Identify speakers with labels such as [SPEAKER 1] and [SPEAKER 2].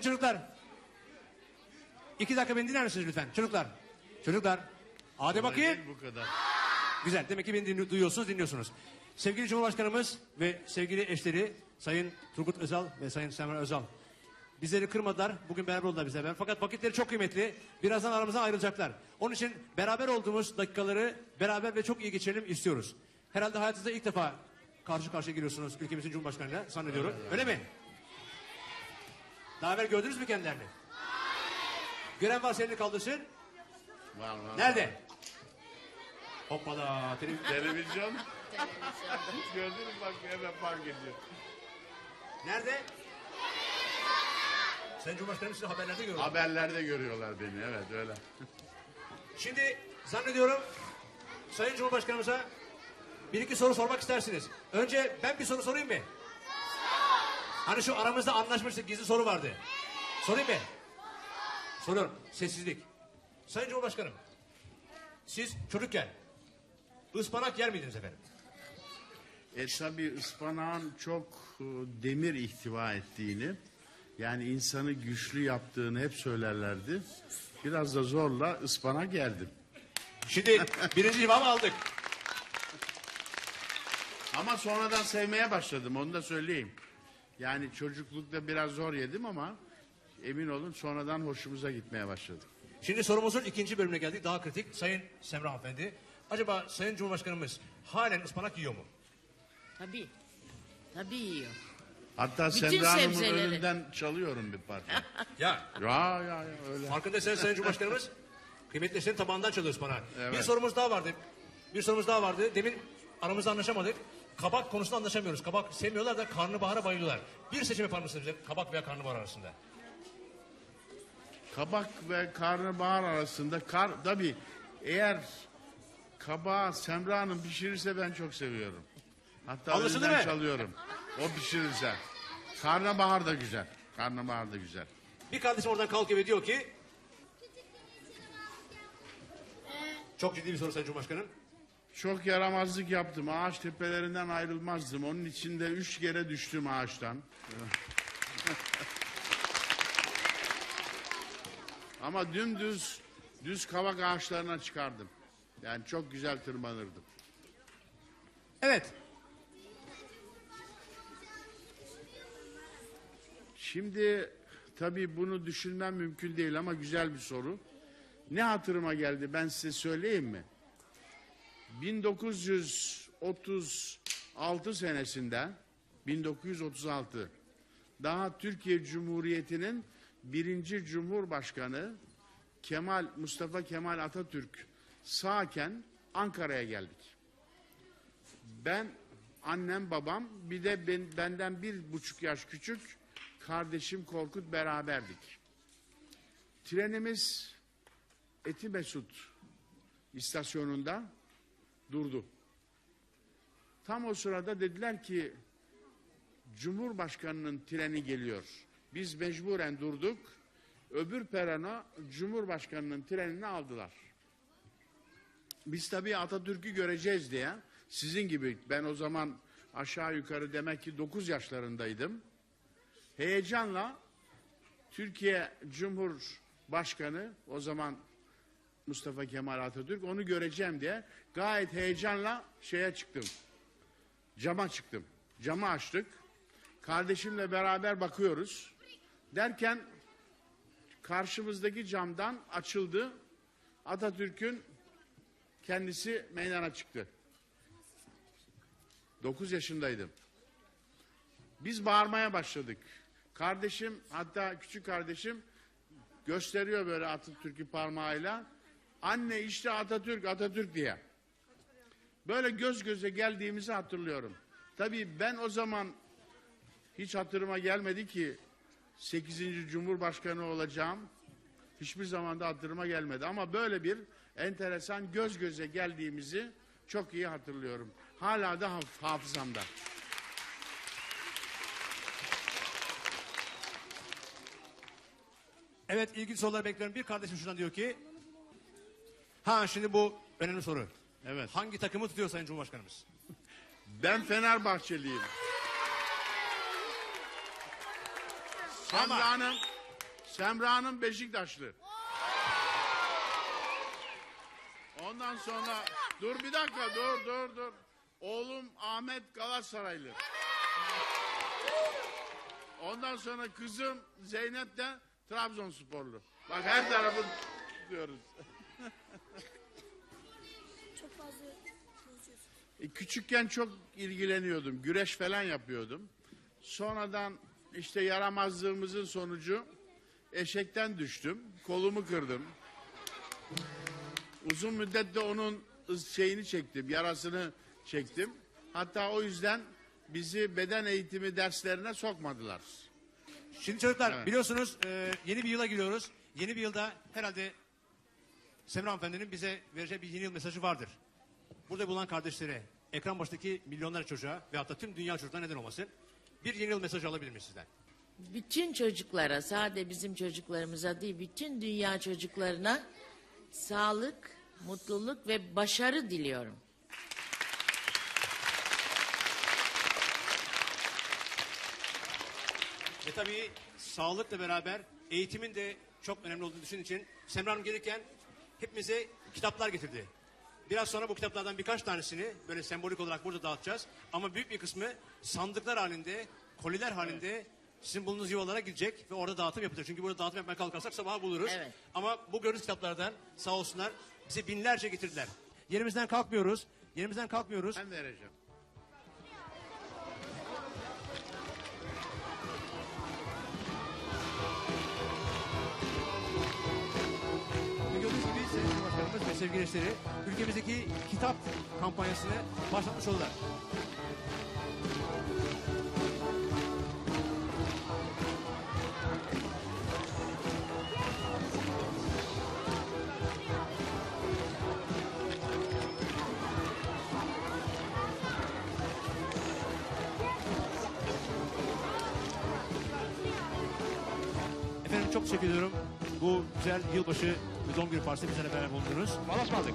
[SPEAKER 1] Bakın çocuklar. İki dakika beni dinler misiniz lütfen? Çocuklar. Çocuklar. Hadi bakayım.
[SPEAKER 2] Değil bu kadar.
[SPEAKER 1] Güzel. Demek ki beni dinli- duyuyorsunuz, dinliyorsunuz. Sevgili Cumhurbaşkanımız ve sevgili eşleri Sayın Turgut Özal ve Sayın Semra Özal. Bizleri kırmadılar. Bugün beraber oldular bizlerle. Fakat vakitleri çok kıymetli. Birazdan aramızdan ayrılacaklar. Onun için beraber olduğumuz dakikaları beraber ve çok iyi geçirelim istiyoruz. Herhalde hayatınızda ilk defa karşı karşıya geliyorsunuz ülkemizin Cumhurbaşkanıyla zannediyorum. Öyle mi? Daha evvel gördünüz mü kendilerini? Gören varsa elini kaldırsın.
[SPEAKER 2] Var var.
[SPEAKER 1] Nerede? Hoppala. Televizyon.
[SPEAKER 2] Televizyon. Gördün mü bak hemen fark ediyor.
[SPEAKER 1] Nerede? Sayın Cumhurbaşkanım sizi haberlerde görüyorum.
[SPEAKER 2] Haberlerde görüyorlar beni evet öyle.
[SPEAKER 1] Şimdi zannediyorum Sayın Cumhurbaşkanımıza bir iki soru sormak istersiniz. Önce ben bir soru sorayım mı? Hani şu aramızda anlaşmıştık gizli soru vardı. Sorayım mı? Soruyorum. Sessizlik. Sayın Cumhurbaşkanım. Siz çocukken ıspanak yer miydiniz efendim?
[SPEAKER 2] E tabi ıspanağın çok e, demir ihtiva ettiğini yani insanı güçlü yaptığını hep söylerlerdi. Biraz da zorla ıspanak geldim.
[SPEAKER 1] Şimdi birinci cevabı aldık.
[SPEAKER 2] Ama sonradan sevmeye başladım onu da söyleyeyim. Yani çocuklukta biraz zor yedim ama emin olun sonradan hoşumuza gitmeye başladı.
[SPEAKER 1] Şimdi sorumuzun ikinci bölümüne geldik. Daha kritik. Sayın Semra Hanımefendi. Acaba Sayın Cumhurbaşkanımız halen ıspanak yiyor mu?
[SPEAKER 3] Tabii. Tabii yiyor.
[SPEAKER 2] Hatta
[SPEAKER 3] Bütün
[SPEAKER 2] Semra Hanım'ın
[SPEAKER 3] sebzeleri.
[SPEAKER 2] önünden çalıyorum bir parça.
[SPEAKER 1] Ya
[SPEAKER 2] ya ya ya öyle.
[SPEAKER 1] farkındaysanız Sayın Cumhurbaşkanımız kıymetli eşlerin tabağından çalıyor ıspanağı.
[SPEAKER 2] Evet.
[SPEAKER 1] Bir sorumuz daha vardı. Bir sorumuz daha vardı. Demin aramızda anlaşamadık. Kabak konusunda anlaşamıyoruz. Kabak sevmiyorlar da karnabahara bayılıyorlar. Bir seçim yapar mısınız bize kabak veya karnabahar arasında?
[SPEAKER 2] Kabak ve karnabahar arasında kar tabi eğer kabağı Semra Hanım pişirirse ben çok seviyorum. Hatta
[SPEAKER 1] Anlaşıldı
[SPEAKER 2] önünden
[SPEAKER 1] mı?
[SPEAKER 2] çalıyorum. O pişirirse. Karnabahar da güzel. Karnabahar da güzel.
[SPEAKER 1] Bir kardeşim oradan kalkıyor ve diyor ki... Çok ciddi bir soru Sayın Cumhurbaşkanım.
[SPEAKER 2] Çok yaramazlık yaptım. Ağaç tepelerinden ayrılmazdım. Onun içinde üç kere düştüm ağaçtan. Ama dümdüz düz kavak ağaçlarına çıkardım. Yani çok güzel tırmanırdım.
[SPEAKER 1] Evet.
[SPEAKER 2] Şimdi tabii bunu düşünmem mümkün değil ama güzel bir soru. Ne hatırıma geldi ben size söyleyeyim mi? 1936 senesinde 1936 daha Türkiye Cumhuriyeti'nin birinci Cumhurbaşkanı Kemal Mustafa Kemal Atatürk sağken Ankara'ya geldik. Ben, annem, babam bir de ben, benden bir buçuk yaş küçük kardeşim Korkut beraberdik. Trenimiz Eti Mesut istasyonunda durdu. Tam o sırada dediler ki Cumhurbaşkanının treni geliyor. Biz mecburen durduk. Öbür perona Cumhurbaşkanının trenini aldılar. Biz tabii Atatürk'ü göreceğiz diye sizin gibi ben o zaman aşağı yukarı demek ki 9 yaşlarındaydım. Heyecanla Türkiye Cumhurbaşkanı o zaman Mustafa Kemal Atatürk onu göreceğim diye gayet heyecanla şeye çıktım. Cama çıktım. Camı açtık. Kardeşimle beraber bakıyoruz. Derken karşımızdaki camdan açıldı. Atatürk'ün kendisi meydana çıktı. 9 yaşındaydım. Biz bağırmaya başladık. Kardeşim hatta küçük kardeşim gösteriyor böyle Atatürk'ü parmağıyla. Anne işte Atatürk Atatürk diye. Böyle göz göze geldiğimizi hatırlıyorum. Tabii ben o zaman hiç hatırıma gelmedi ki 8. Cumhurbaşkanı olacağım. Hiçbir zaman da hatırıma gelmedi. Ama böyle bir enteresan göz göze geldiğimizi çok iyi hatırlıyorum. Hala da haf- hafızamda.
[SPEAKER 1] Evet ilgili sorular bekliyorum. Bir kardeşim şuradan diyor ki... Ha şimdi bu önemli soru.
[SPEAKER 2] Evet.
[SPEAKER 1] Hangi takımı tutuyor Sayın Cumhurbaşkanımız?
[SPEAKER 2] Ben Fenerbahçeliyim. Semra Hanım Semra'nın Beşiktaşlı. Ondan sonra dur bir dakika dur dur dur. Oğlum Ahmet Galatasaraylı. Ondan sonra kızım Zeynep de Trabzonsporlu. Bak her tarafı diyoruz. E, küçükken çok ilgileniyordum. Güreş falan yapıyordum. Sonradan işte yaramazlığımızın sonucu eşekten düştüm. Kolumu kırdım. Uzun müddet de onun şeyini çektim, yarasını çektim. Hatta o yüzden bizi beden eğitimi derslerine sokmadılar.
[SPEAKER 1] Şimdi çocuklar
[SPEAKER 2] Evet.
[SPEAKER 1] biliyorsunuz e, yeni bir yıla giriyoruz. Yeni bir yılda herhalde Semra Hanımefendi'nin bize vereceği bir yeni yıl mesajı vardır. Burada bulunan kardeşlere, ekran başındaki milyonlarca çocuğa ve hatta tüm dünya çocuklarına neden olmasın. Bir yeni yıl mesajı alabilir miyiz sizden?
[SPEAKER 3] Bütün çocuklara, sadece bizim çocuklarımıza değil, bütün dünya çocuklarına sağlık, mutluluk ve başarı diliyorum.
[SPEAKER 1] Ve tabii sağlıkla beraber eğitimin de çok önemli olduğunu düşündüğü için Semra Hanım gelirken hepimize kitaplar getirdi. Biraz sonra bu kitaplardan birkaç tanesini böyle sembolik olarak burada dağıtacağız. Ama büyük bir kısmı sandıklar halinde, koliler halinde sizin bulunduğunuz yuvalara gidecek ve orada dağıtım yapacak. Çünkü burada dağıtım yapmaya kalkarsak sabaha buluruz.
[SPEAKER 3] Evet.
[SPEAKER 1] Ama bu gördüğünüz kitaplardan sağ olsunlar bize binlerce getirdiler. Yerimizden kalkmıyoruz. Yerimizden kalkmıyoruz.
[SPEAKER 2] Ben vereceğim.
[SPEAKER 1] Sevgili eşleri ülkemizdeki kitap kampanyasını başlatmış oldular. Efendim çok teşekkür ediyorum. Bu güzel yılbaşı ve doğum günü partisinde bizlerle beraber bulundunuz. Allah'a ısmarladık.